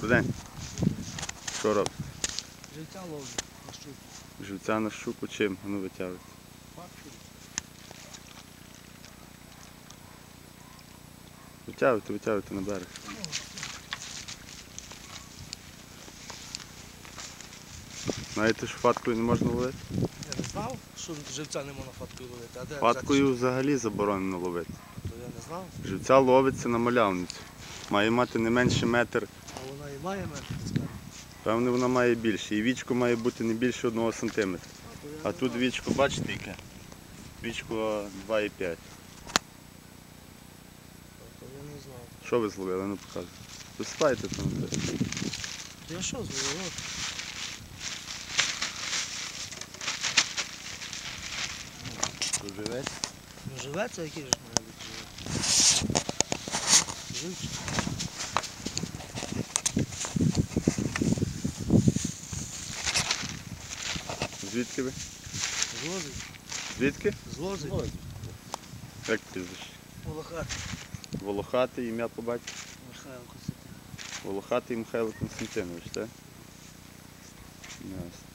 Добрий день. Що робите? Життя ловлю на щуку. Живця на щуку чим? А Ну витягуйте. Папку. Витягуйте, витягуйте на берег. Знаєте, що фаткою не можна ловити? Я не знав, що живця не можна фаткою ловити. А де Фаткою взагалі заборонено ловити. взяти? То я не знав. Живця ловиться на малявницю. Має мати не менше метр. А вона і має метр, скажу. Певне, вона має більше. І вічко має бути не більше одного сантиметра. А тут вічко, бачите яке? Вічко 2,5. То я не знав. Що ви зловили? Ну показуйте. Висипайте там. Я що зловив? Живець. Ну живе це який ж має бути живе? Живчик. Звідки ви? Злозить. Звідки? Злозить. Як прізвище? Волохатий. Волохатий, ім'я по батьку. Михайло Константинович. Волохатий Михайло Константинович, так? Ясно.